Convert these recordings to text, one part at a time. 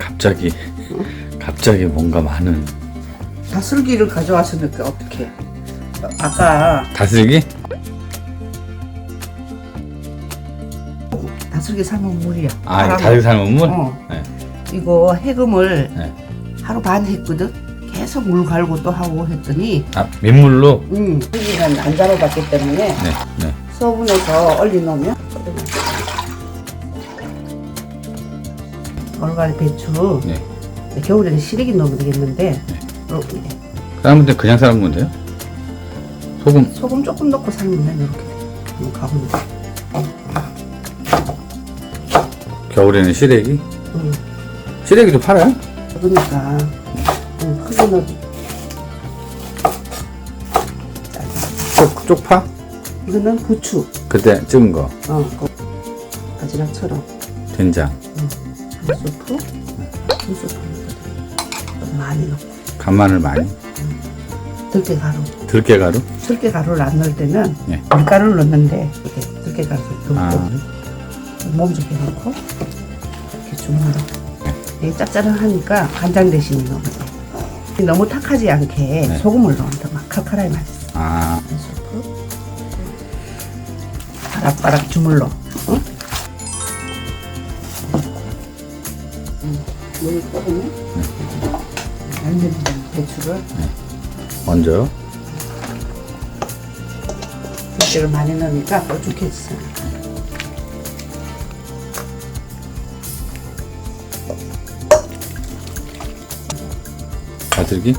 갑자기 갑자기 뭔가 많은 다슬기를 가져왔으니까 어떻게? 아까 다슬기? 다슬기 삶은 물이야. 아, 바람- 다슬기 삶은 물? 어. 네. 이거 해금을 네. 하루 반 했거든. 계속 물 갈고 또 하고 했더니, 아, 민물로? 음, 여기는 안 자라봤기 때문에 네, 네. 소분해서 얼리 놓으면 얼갈이 배추. 네. 겨울에는 시래기 넣으면 되겠는데. 어, 사람한테 그냥 삶으면 돼요? 소금? 소금 조금 넣고 삶으면 이렇게. 한번 가보면. 겨울에는 시래기? 음, 시래기도 팔아요? 그러니까. 음, 크게 넣어. 쪽, 쪽파? 이거는 부추. 그때 찍은 거. 어, 그 바지락처럼. 된장 한 스프 좀 많이 넣고. 간마늘 많이? 들깨가루. 들깨가루? 들깨가루를 안 넣을 때는 네. 밀가루를 넣는데 이렇게 들깨가루 좀 아. 넣고 몸 좋게 넣고 이렇게 주물러 이게 짭짤하니까 간장 대신에 넣으면 돼. 너무 탁하지 않게 네. 소금을 넣으면 더막 칼칼하게 맛있어. 아. 한 스프 바락바락 주물러 응? 음, 물을 끓으면 양념 배추를 먼저 들깨를 많이 넣으니까 뾰족해졌어 다슬기?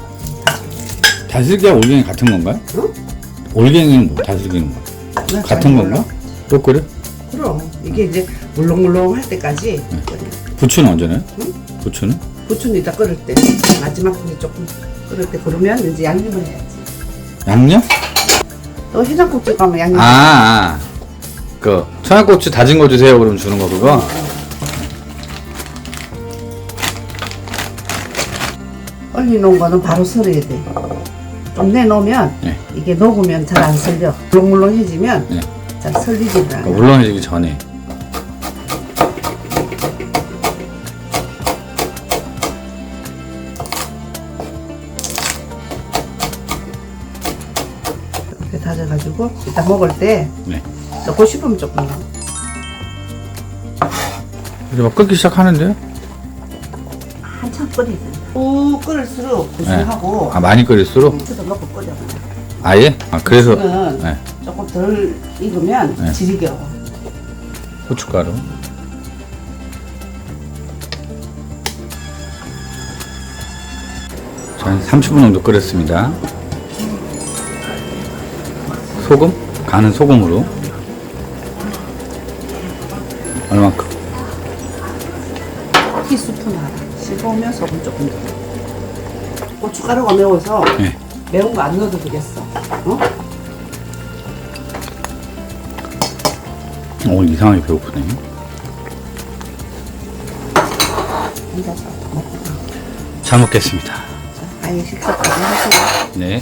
다슬기와 올갱이 같은 건가요? 응? 올갱이는 뭐 다슬기는 뭐 네, 같은 건가? 또 끓여? 그럼 이게 이제 물렁물렁 할 때까지 끓여. 부추는 언제 넣어요? 응? 부추는? 부추는 이따 끓을 때 마지막 이제 조금 끓을 때 그러면 이제 양념을 해야지 양념? 또 해장국 집 가면 양념 아, 아. 그 청양고추 다진 거 주세요 그러면 주는 거 그거? 얼리 놓은 거는 바로 썰어야 돼좀 내놓으면 네. 이게 녹으면 잘안 썰려 물렁물렁해지면 네. 잘 썰리지를 않아 그 물렁해지기 전에 다져가지고 이따 먹을 때 네. 넣고 싶으면 조금 넣어 이제 막 끓기 시작하는데요? 한참 끓여야 된다 꾹 끓일수록 구수하고 아 많이 끓일수록 고추도 넣고 끓여 아예? 아 그래서 고추는 네. 조금 덜 익으면 네. 지리겨 고춧가루 자 30분 정도 끓였습니다 소금? 간은 소금으로. 얼만큼? 티스푼 하나. 씹으면 소금 조금 더. 고춧가루가 매워서 네. 매운 거 안 넣어도 되겠어. 어? 오늘 이상하게 배고프네. 잘 먹겠습니다. 아예 식사까지 하시고 네